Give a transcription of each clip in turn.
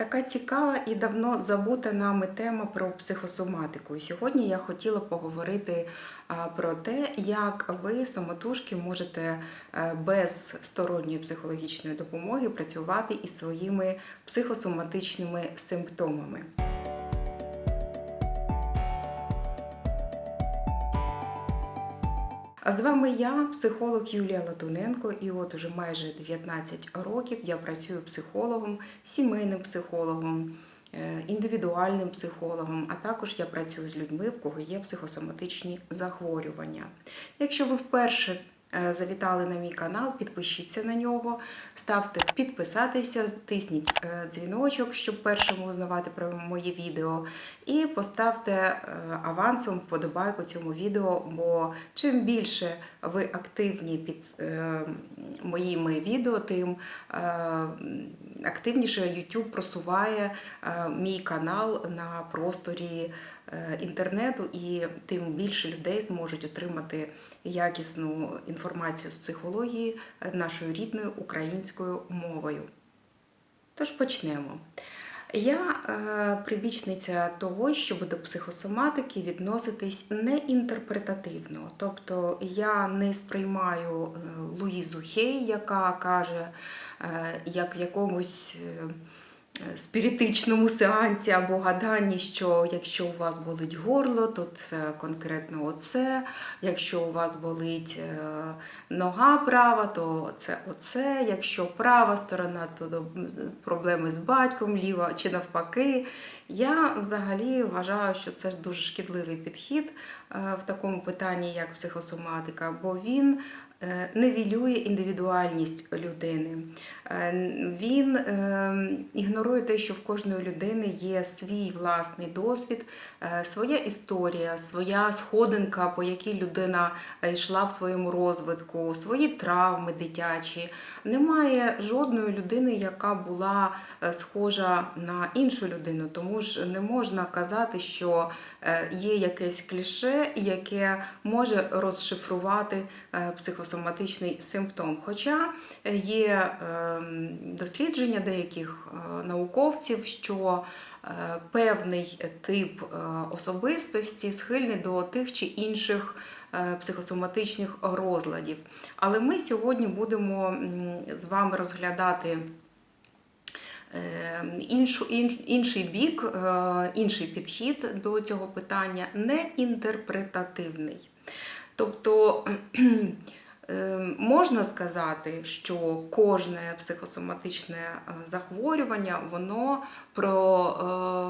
Така цікава і давно забута нами тема про психосоматику. І сьогодні я хотіла поговорити про те, як ви самотужки можете е, без сторонньої психологічної допомоги працювати із своїми психосоматичними симптомами. А з вами я, психолог Юлія Латуненко, і от уже майже 19 років я працюю психологом, сімейним психологом, е, індивідуальним психологом, а також я працюю з людьми, в кого є психосоматичні захворювання. Якщо ви вперше завітали на мій канал, підпишіться на нього, ставте підписатися, тисніть е, дзвіночок, щоб першими узнавати про мої відео. І поставте е, авансом вподобайку цьому відео, бо чим більше ви активні під е, моїми відео, тим е, активніше YouTube просуває е, мій канал на просторі е, інтернету, і тим більше людей зможуть отримати якісну інформацію з психології е, нашою рідною українською мовою. Тож почнемо. Я е, прибічниця того, щоб до психосоматики відноситись не інтерпретативно. Тобто я не сприймаю е, Луїзу Хей, яка каже, е, як в якомусь е, спіритичному сеансі або гаданні, що якщо у вас болить горло, то це конкретно оце. Якщо у вас болить е, нога права, то це оце. Якщо права сторона, то проблеми з батьком, ліва чи навпаки. Я взагалі вважаю, що це ж дуже шкідливий підхід е, в такому питанні, як психосоматика, бо він е, невілює індивідуальність людини. Е, Він е, ігнорує те, що в кожної людини є свій власний досвід, е, своя історія, своя сходинка, по якій людина е, йшла в своєму розвитку, свої травми дитячі. Немає жодної людини, яка була е, схожа на іншу людину, тому ж не можна казати, що е, є якесь кліше, яке може розшифрувати е, психосоматичний симптом. Хоча е, є ем, дослідження деяких е, науковців, що е, певний тип особистості схильний до тих чи інших психосоматичних розладів. Але ми сьогодні будемо з вами розглядати е, іншу, ін- інший бік, інший підхід до цього питання, не інтерпретативний. Тобто можна сказати, що кожне психосоматичне е, захворювання, воно про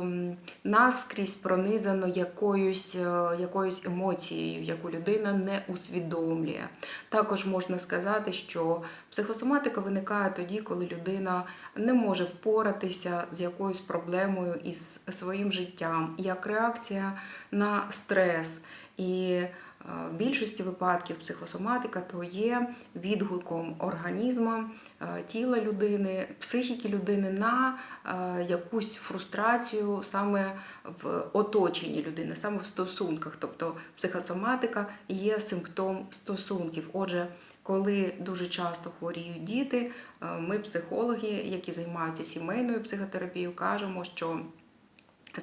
е, наскрізь пронизано якоюсь, е, якоюсь емоцією, яку людина не усвідомлює. Також можна сказати, що психосоматика виникає тоді, коли людина не може впоратися з якоюсь проблемою із своїм життям, як реакція на стрес. І в більшості випадків психосоматика то є відгуком організму, тіла людини, психіки людини на якусь фрустрацію саме в оточенні людини, саме в стосунках. Тобто психосоматика є симптом стосунків. Отже, коли дуже часто хворіють діти, ми, психологи, які займаються сімейною психотерапією, кажемо, що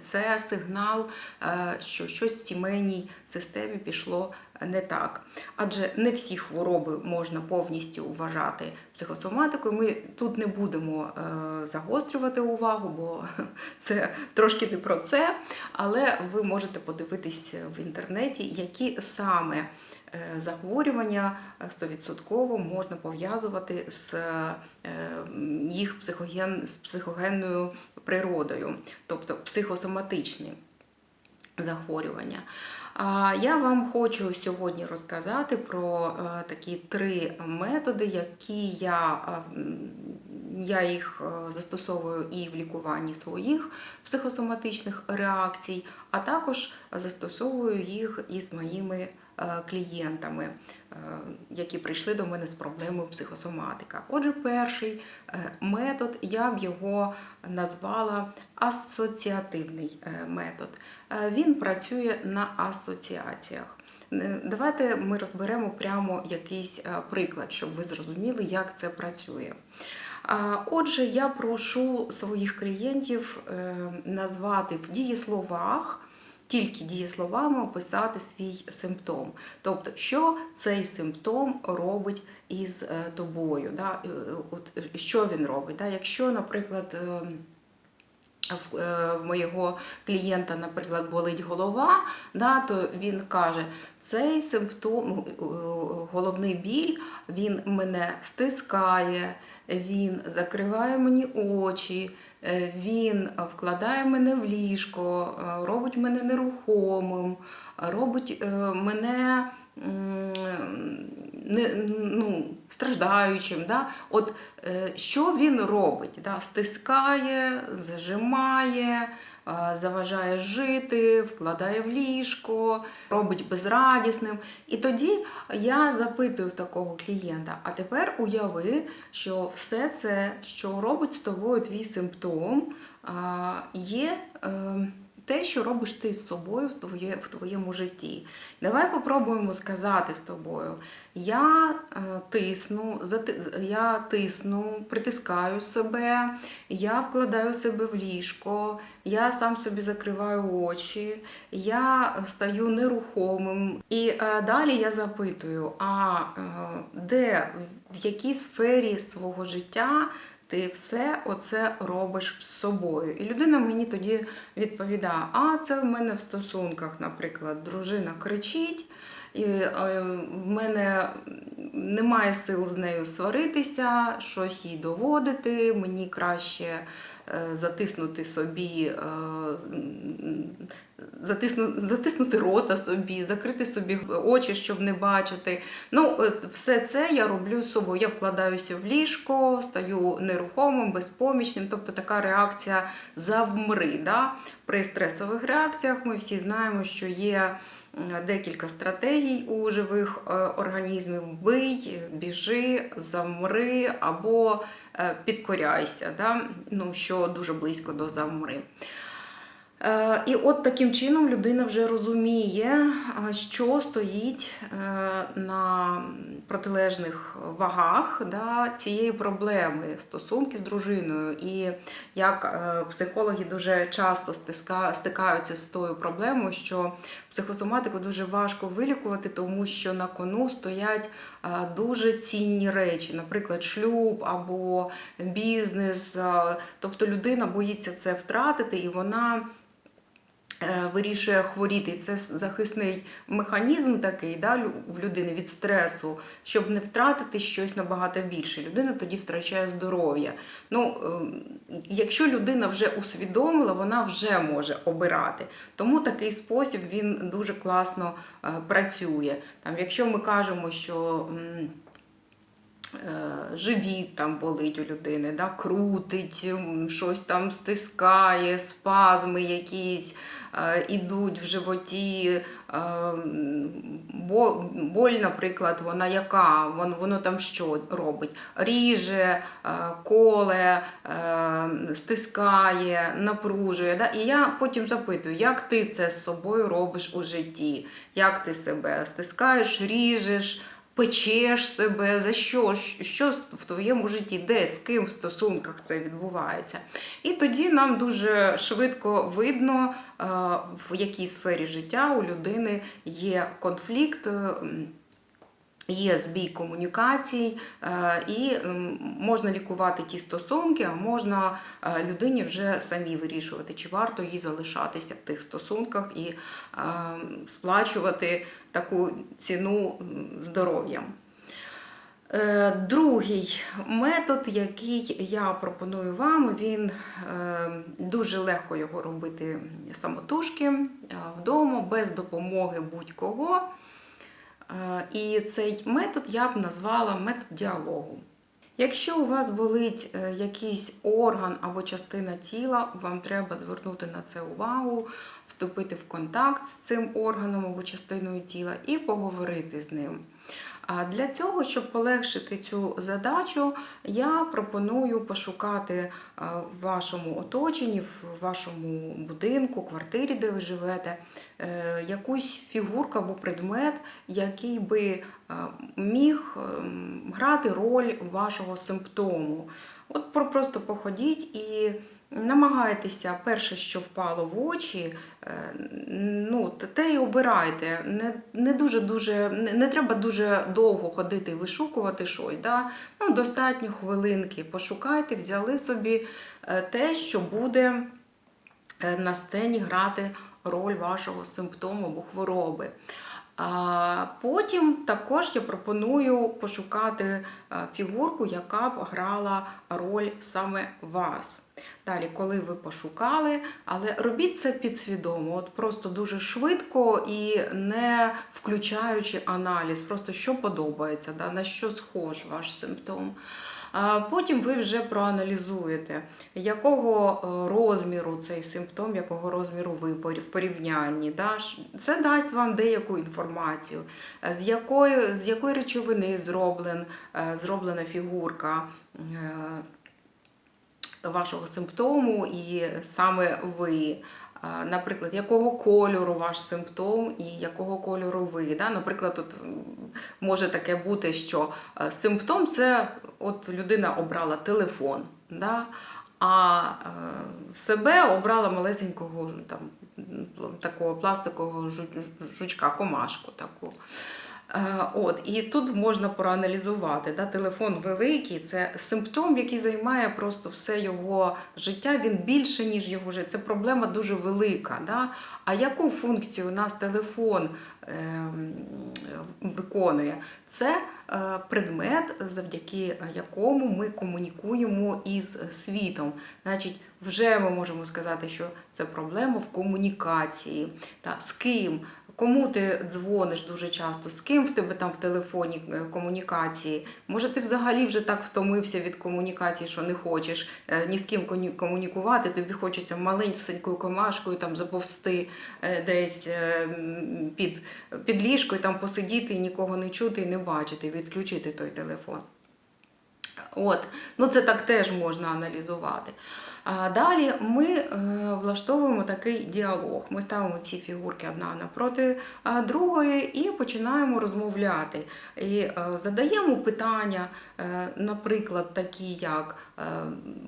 це сигнал, е, що щось в сімейній системі пішло не так. Адже не всі хвороби можна повністю вважати психосоматикою. Ми тут не будемо е, загострювати увагу, бо це трошки не про це. Але ви можете подивитись в інтернеті, які саме захворювання е, 100% можна пов'язувати з е, їх психоген, з психогенною природою, тобто психосоматичні захворювання. Я вам хочу сьогодні розказати про е, такі три методи, які я, е, я їх е, застосовую і в лікуванні своїх психосоматичних реакцій, а також застосовую їх із моїми е, клієнтами, е, які прийшли до мене з проблемою психосоматика. Отже, перший е, метод я б його назвала асоціативний е, метод. Е, Він працює на асоціаціях. Е, Давайте ми розберемо прямо якийсь е, приклад, щоб ви зрозуміли, як це працює. Отже, я прошу своїх клієнтів е, назвати в дієсловах. Тільки дієсловами описати свій симптом. Тобто, що цей симптом робить із е, тобою, да? е, от, що він робить. Да? Якщо, наприклад, е, в, моєго клієнта, наприклад, болить голова, да, то він каже, цей симптом, головний біль, він мене стискає, він закриває мені очі, він вкладає мене в ліжко, е, робить мене нерухомим, робить е, мене не, ну, страждаючим. Да? От е, що він робить? Да? Стискає, зажимає, е, заважає жити, вкладає в ліжко, робить безрадісним. І тоді я запитую в такого клієнта: а тепер уяви, що все це, що робить з тобою твій симптом, є. Те, що робиш ти з собою в, твоє, в твоєму житті. Давай попробуємо сказати з тобою: я е, тисну, я тисну, притискаю себе, я вкладаю себе в ліжко, я сам собі закриваю очі, я стаю нерухомим. І е, далі я запитую: а е, де, в якій сфері свого життя ти все оце робиш з собою. І людина мені тоді відповідає: а це в мене в стосунках, наприклад, дружина кричить. І е, в мене немає сил з нею сваритися, щось їй доводити. Мені краще затиснути собі, е, затисну, затиснути рота собі, закрити собі очі, щоб не бачити. Ну, все це я роблю з собою. Я вкладаюся в ліжко, стаю нерухомим, безпомічним. Тобто така реакція завмри. Да? При стресових реакціях ми всі знаємо, що є декілька стратегій у живих е, організмів: бий, біжи, замри або е, підкоряйся, да? ну, що дуже близько до завмри. Е, І от таким чином людина вже розуміє, що стоїть е, на протилежних вагах да, цієї проблеми стосунки з дружиною. І як е, психологи дуже часто стикаються з тою проблемою, що психосоматику дуже важко вилікувати, тому що на кону стоять е, дуже цінні речі, наприклад, шлюб або бізнес. е, Тобто людина боїться це втратити, і вона е, вирішує хворіти. Це захисний механізм такий да, в людини від стресу, щоб не втратити щось набагато більше. Людина тоді втрачає здоров'я. Ну, ем, якщо людина вже усвідомила, вона вже може обирати. Тому такий спосіб він дуже класно е, працює. Там, якщо ми кажемо, що. е, Живіт там болить у людини, да, крутить, щось там стискає, спазми якісь е, ідуть в животі. е, Бо, боль, наприклад, вона яка? Воно, там що робить? Ріже, е, коле, е, стискає, напружує. І я потім запитую, як ти це з собою робиш у житті? Як ти себе стискаєш, ріжеш? Печеш себе, за що, що в твоєму житті, де, з ким в стосунках це відбувається. І тоді нам дуже швидко видно, е, в якій сфері життя у людини є конфлікт. е, Є збій комунікацій, е, і можна лікувати ті стосунки, а можна людині вже самі вирішувати, чи варто їй залишатися в тих стосунках і сплачувати таку ціну здоров'ям. Е, Другий метод, який я пропоную вам, він е, дуже легко його робити самотужки е, вдома, без допомоги будь-кого. І цей метод я б назвала метод діалогу. Якщо у вас болить е, якийсь орган або частина тіла, вам треба звернути на це увагу, вступити в контакт з цим органом або частиною тіла і поговорити з ним. А для цього, щоб полегшити цю задачу, я пропоную пошукати е, в вашому оточенні, в вашому будинку, квартирі, де ви живете, е, якусь фігурку або предмет, який би е, міг грати роль вашого симптому. От просто походіть і намагайтеся перше, що впало в очі, е, ну, те- й обирайте. Не, не дуже дуже не, не треба дуже довго ходити і вишукувати щось. Да? Ну, достатньо хвилинки. Пошукайте, взяли собі е, те, що буде е, на сцені грати роль вашого симптому або хвороби. А потім також я пропоную пошукати е, фігурку, яка б грала роль саме вас. Далі, коли ви пошукали, але робіть це підсвідомо, от просто дуже швидко і не включаючи аналіз, просто що подобається, да, на що схож ваш симптом. Потім ви вже проаналізуєте, якого е, розміру цей симптом, якого розміру ви в порівнянні. Це дасть вам деяку інформацію, е, з якої, з якої речовини зроблен, е, зроблена фігурка вашого симптому, і саме ви. Наприклад, якого кольору ваш симптом і якого кольору ви. Да? Наприклад, от може таке бути, що е, симптом це от людина обрала телефон, да? а е, себе обрала малесенького там, такого пластикового жучка, комашку таку. Е, От, і тут можна проаналізувати. Да? Телефон великий, це симптом, який займає просто все його життя. Він більше, ніж його життя. Це проблема дуже велика. Да? А яку функцію у нас телефон ем, виконує? Це е, предмет, завдяки якому ми комунікуємо із світом. Значить, вже ми можемо сказати, що це проблема в комунікації. Та, з ким? Кому ти дзвониш дуже часто, з ким в тебе там в телефоні е, комунікації? Може, ти взагалі вже так втомився від комунікації, що не хочеш е, ні з ким комунікувати, тобі хочеться маленькою комашкою там заповзти е, десь під, під ліжко і там посидіти і нікого не чути і не бачити, відключити той телефон. От, ну це так теж можна аналізувати. Далі ми е, влаштовуємо такий діалог. Ми ставимо ці фігурки одна напроти другої і починаємо розмовляти. І е, задаємо питання, е, наприклад, такі, як е,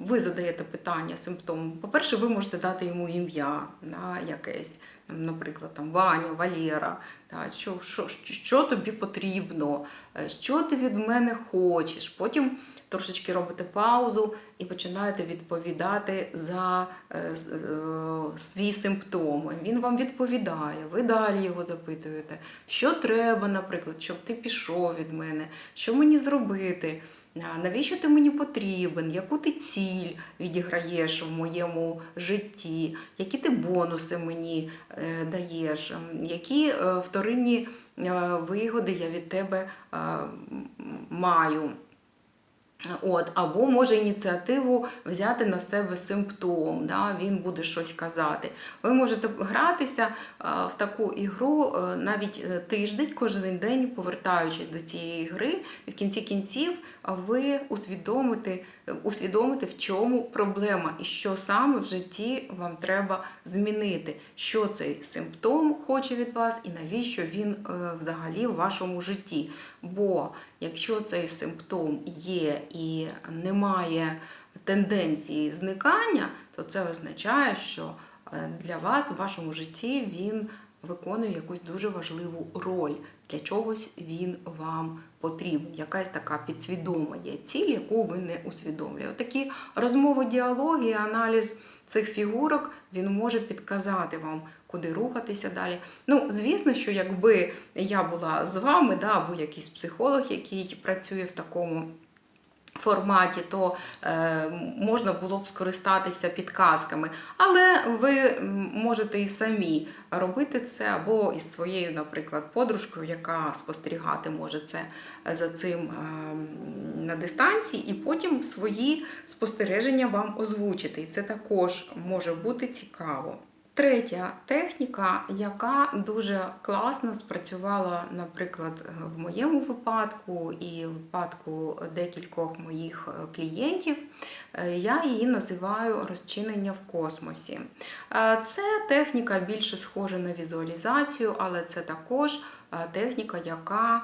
ви задаєте питання симптом. По-перше, ви можете дати йому ім'я на якесь. Наприклад, там Ваня, Валєра, та, що, що, що тобі потрібно, е, що ти від мене хочеш. Потім трошечки робите паузу і починаєте відповідати за е, е, свій симптом. Він вам відповідає, ви далі його запитуєте, що треба, наприклад, щоб ти пішов від мене, що мені зробити. Навіщо ти мені потрібен? Яку ти ціль відіграєш в моєму житті? Які ти бонуси мені е, даєш? Які е, вторинні е, вигоди я від тебе маю? От, або може ініціативу взяти на себе симптом, да, він буде щось казати. Ви можете гратися а, в таку ігру е, навіть е, тиждень, кожен день, повертаючись до цієї гри, в кінці кінців ви усвідомите, усвідомите, в чому проблема і що саме в житті вам треба змінити, що цей симптом хоче від вас і навіщо він е, взагалі в вашому житті. Бо якщо цей симптом є і немає тенденції зникання, то це означає, що е, для вас в вашому житті він виконує якусь дуже важливу роль. Для чогось він вам потрібен. Якась така підсвідома є ціль, яку ви не усвідомлюєте. Такі розмови, діалоги, аналіз цих фігурок він може підказати вам, куди рухатися далі. Ну, звісно, що якби я була з вами, да, або якийсь психолог, який працює в такому форматі, то е, можна було б скористатися підказками. Але ви можете і самі робити це, або із своєю, наприклад, подружкою, яка спостерігати може це е, за цим е, на дистанції, і потім свої спостереження вам озвучити. І це також може бути цікаво. Третя техніка, яка дуже класно спрацювала, наприклад, в моєму випадку і в випадку декількох моїх е, клієнтів, е, я її називаю розчинення в космосі. Е, Це техніка більше схожа на візуалізацію, але це також техніка, яка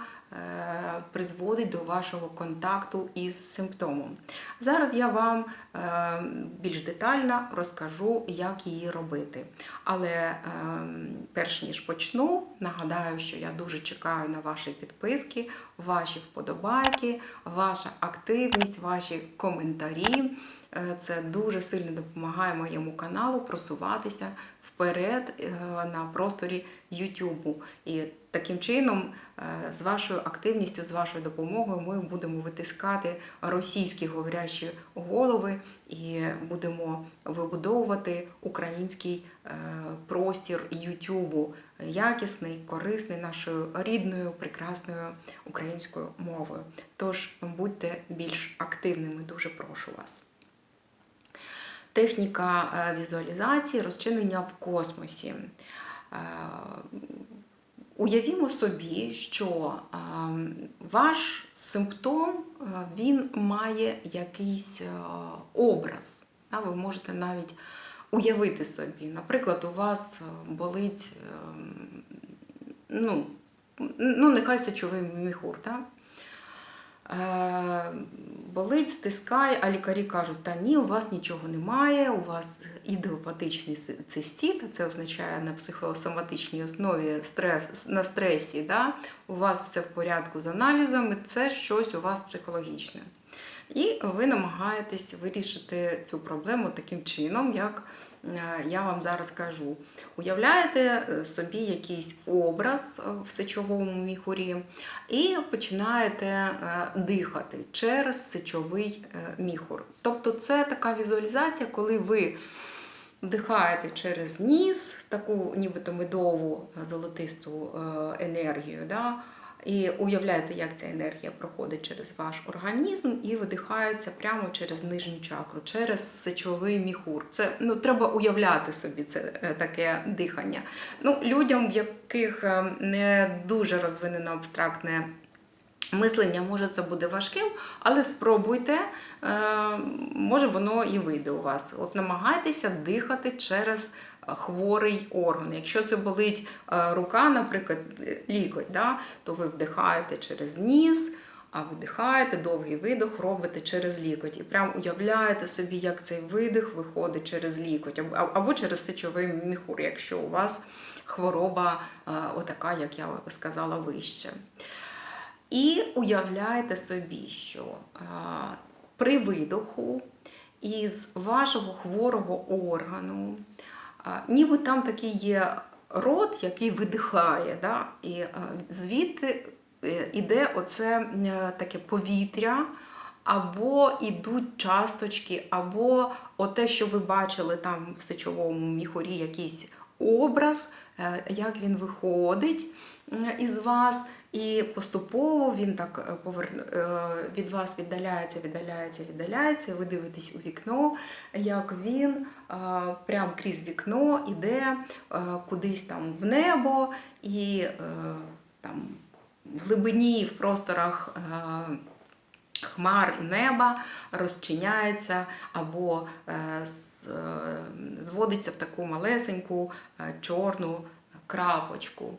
призводить до вашого контакту із симптомом. Зараз я вам е, більш детально розкажу, як її робити. Але е, перш ніж почну, нагадаю, що я дуже чекаю на ваші підписки, ваші вподобайки, ваша активність, ваші коментарі. Е, Це дуже сильно допомагає моєму каналу просуватися вперед е, на просторі YouTube. І таким чином, е, з вашою активністю, з вашою допомогою, ми будемо витискати російські говорящі голови і будемо вибудовувати український е, простір YouTube, якісний, корисний нашою рідною, прекрасною українською мовою. Тож будьте більш активними, дуже прошу вас. Техніка е, візуалізації розчинення в космосі. Е, Уявімо собі, що е, ваш симптом він має якийсь образ. Ви можете навіть уявити собі. Наприклад, у вас болить е, ну, ну, нехай сечовий міхур. Да? Е, болить, стискає, а лікарі кажуть, та ні, у вас нічого немає, у вас ідеопатичний цистит, це означає на психосоматичній основі стрес, на стресі, да? у вас все в порядку з аналізами, це щось у вас психологічне. І ви намагаєтесь вирішити цю проблему таким чином, як я вам зараз кажу. Уявляєте е, собі якийсь образ е, в сечовому міхурі і починаєте е, дихати через сечовий е, міхур. Тобто це така візуалізація, коли ви вдихаєте через ніс таку нібито медову е, золотисту е, енергію. Да? І уявляєте, як ця енергія проходить через ваш організм і видихається прямо через нижню чакру, через сечовий міхур. Це ну треба уявляти собі це е, таке дихання. Ну, людям, в яких е, не дуже розвинено абстрактне мислення, може це буде важким, але спробуйте, е, може воно і вийде у вас. От намагайтеся дихати через хворий орган. Якщо це болить е, рука, наприклад, е, лікоть, да, то ви вдихаєте через ніс. А видихаєте, довгий видох робите через лікоть. І прям уявляєте собі, як цей видих виходить через лікоть, або, через сечовий міхур, якщо у вас хвороба е, отака, як я сказала вище. І уявляєте собі, що при видоху із вашого хворого органу, ніби там такий є рот, який видихає, да? і звідти йде іде оце е, таке повітря. Або йдуть часточки, або те, що ви бачили там в сечовому міхурі, якийсь образ, е, як він виходить е, із вас, і поступово він так е, е, від вас віддаляється, віддаляється, віддаляється. Ви дивитесь у вікно, як він е, прямо крізь вікно іде кудись там в небо і там в глибині, в просторах. Хмар неба розчиняється або зводиться в таку малесеньку чорну крапочку.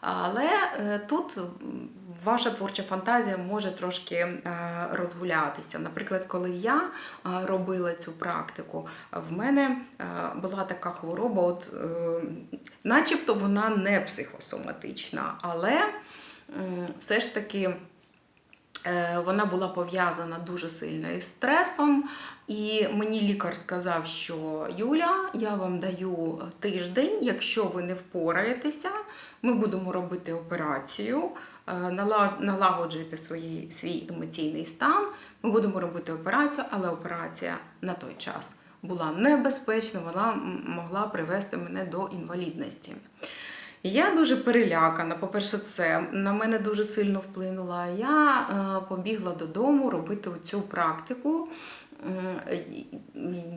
Але е, тут ваша творча фантазія може трошки е, розгулятися. Наприклад, коли я е, робила цю практику, в мене була така хвороба, от, начебто вона не психосоматична, але все ж таки. Вона була пов'язана дуже сильно із стресом, і мені лікар сказав, що Юля, я вам даю тиждень, якщо ви не впораєтеся, ми будемо робити операцію, е, нала- налагоджуйте свої, свій емоційний стан. Ми будемо робити операцію, але операція на той час була небезпечна, вона могла привести мене до інвалідності. Я дуже перелякана. По-перше, це на мене дуже сильно вплинуло. Я е, побігла додому робити цю практику,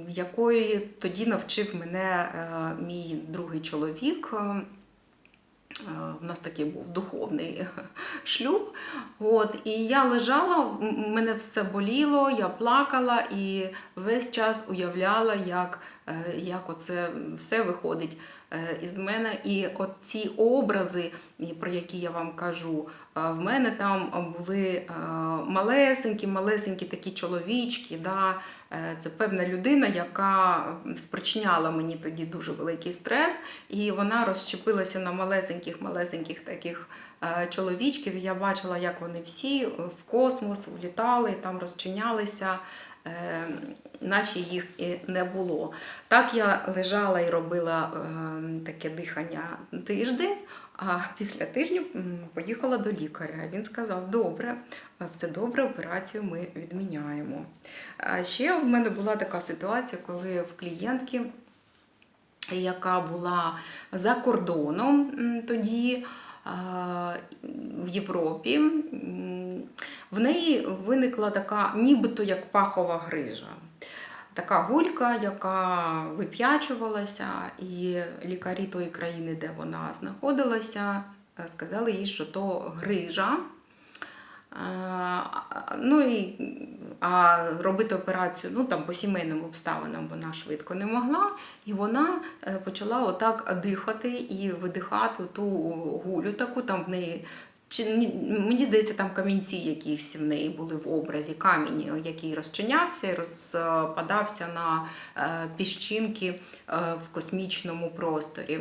якої тоді навчив мене е, мій другий чоловік. Е, У нас такий був духовний шлюб. От, і я лежала, мене все боліло, я плакала і весь час уявляла, як, е, як оце все виходить е, із мене. І от ці образи, про які я вам кажу, В мене там були е, малесенькі, малесенькі такі чоловічки. Да? Е, Це певна людина, яка спричиняла мені тоді дуже великий стрес, і вона розщепилася на малесеньких, малесеньких таких е, чоловічків. Я бачила, як вони всі в космос влітали, там розчинялися. е, Наче їх і не було. Так я лежала і робила таке дихання тиждень, а після тижня поїхала до лікаря. Він сказав: добре, е, все добре, операцію ми відміняємо. А ще в мене була така ситуація, коли в клієнтки, яка була за кордоном тоді. В Європі в неї виникла така, нібито як пахова грижа. Така гулька, яка вип'ячувалася, і лікарі тої країни, де вона знаходилася, е, сказали їй, що то грижа. Е, Ну і а робити операцію ну, там, по сімейним обставинам вона швидко не могла, і вона е, почала отак дихати і видихати ту гулю таку, там в неї. Чи мені здається, там камінці якісь в неї були в образі, камінь, який розчинявся і розпадався на е, піщинки е, в космічному просторі.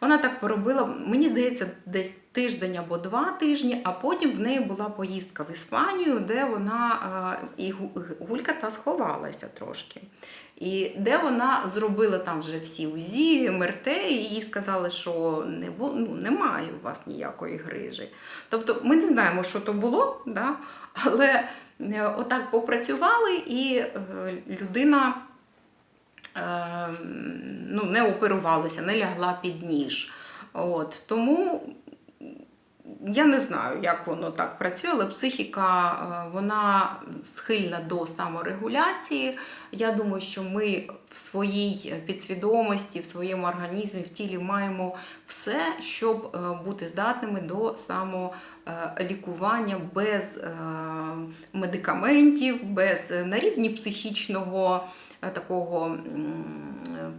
Вона так поробила, мені здається, десь тиждень або два тижні, а потім в неї була поїздка в Іспанію, де вона е, і гулька та сховалася трошки. І де вона зробила там вже всі УЗІ, МРТ, і їй сказали, що не ну, немає у вас ніякої грижі. Тобто ми не знаємо, що то було, да? але е, отак попрацювали, і е, людина е, ну, не оперувалася, не лягла під ніж. От, тому я не знаю, як воно так працює, але психіка е, вона схильна до саморегуляції. Я думаю, що ми в своїй підсвідомості, в своєму організмі, в тілі маємо все, щоб е, бути здатними до самолікування без е, медикаментів, без на рівні психічного такого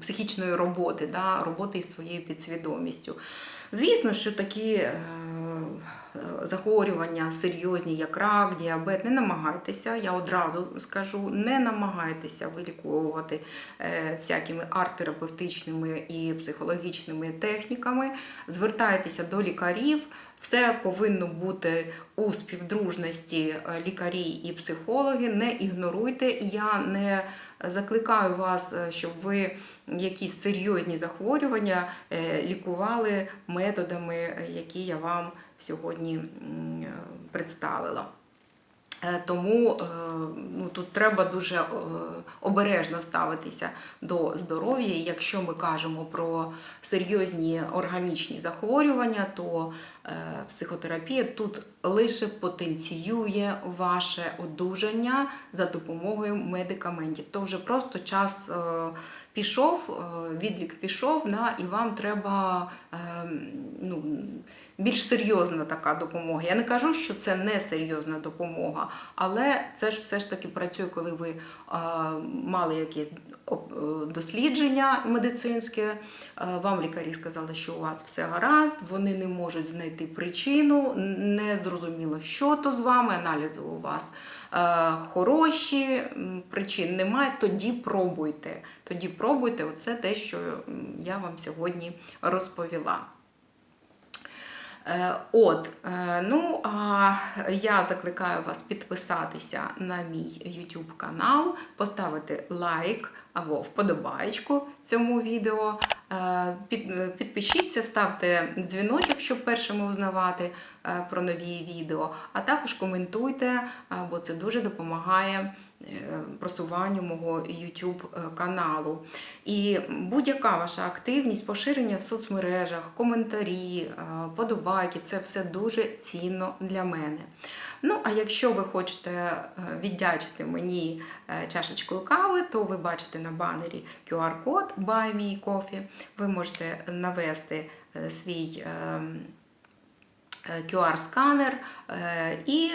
психічної роботи, да, роботи із своєю підсвідомістю. Звісно, що такі захворювання серйозні, як рак, діабет, не намагайтеся, я одразу скажу, не намагайтеся виліковувати е, всякими арт-терапевтичними і психологічними техніками. Звертайтеся до лікарів. Все повинно бути у співдружності е, лікарі і психологи. Не ігноруйте. Я не закликаю вас, е, щоб ви якісь серйозні захворювання е, лікували методами, е, які я вам сьогодні представила. Е, Тому е, ну, тут треба дуже е, обережно ставитися до здоров'я. І якщо ми кажемо про серйозні органічні захворювання, то психотерапія тут лише потенціює ваше одужання за допомогою медикаментів. То вже просто час пішов, е, відлік пішов, на, і вам треба е, ну, більш серйозна така допомога. Я не кажу, що це не серйозна допомога, але це ж все ж таки працює, коли ви е, мали якесь е, дослідження медицинське. Вам лікарі сказали, що у вас все гаразд, вони не можуть знайти причину, не зрозуміло, що то з вами, аналізи у вас хороші, причин немає, тоді пробуйте. Тоді пробуйте, оце те, що я вам сьогодні розповіла. Е, От, е, ну а я закликаю вас підписатися на мій YouTube канал, поставити лайк або вподобайку цьому відео. Е, під- Підпишіться, ставте дзвіночок, щоб першими узнавати е, про нові відео, а також коментуйте, е, бо це дуже допомагає просуванню мого YouTube каналу. І будь-яка ваша активність, поширення в соцмережах, коментарі, подобайки це все дуже цінно для мене. Ну, а якщо ви хочете е, віддячити мені е, чашечкою кави, то ви бачите на банері QR-код Buy Me Coffee. Ви можете навести е, свій QR-сканер і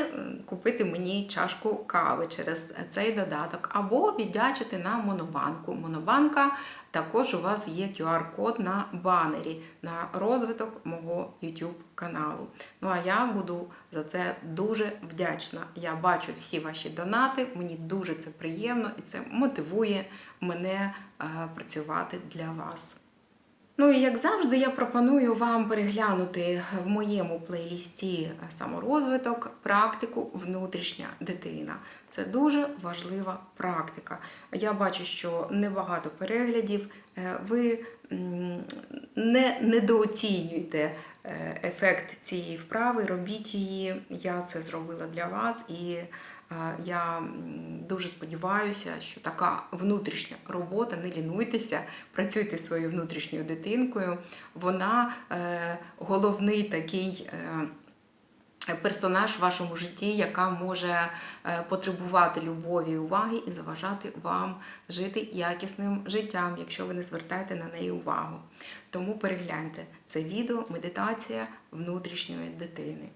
купити мені чашку кави через цей додаток, або віддячити на Монобанку. Монобанка також у вас є QR-код на банері на розвиток мого YouTube каналу. Ну а я буду за це дуже вдячна. Я бачу всі ваші донати, мені дуже це приємно і це мотивує мене е, працювати для вас. Ну і як завжди, я пропоную вам переглянути в моєму плейлісті саморозвиток практику внутрішня дитина. Це дуже важлива практика. Я бачу, що небагато переглядів. Е, Ви не недооцінюєте е, ефект цієї вправи, робіть її. Я це зробила для вас і я дуже сподіваюся, що така внутрішня робота, не лінуйтеся, працюйте своєю внутрішньою дитинкою. Вона е, головний такий. Е, Персонаж в вашому житті, яка може е, потребувати любові і уваги і заважати вам жити якісним життям, якщо ви не звертаєте на неї увагу. Тому перегляньте це відео медитація внутрішньої дитини.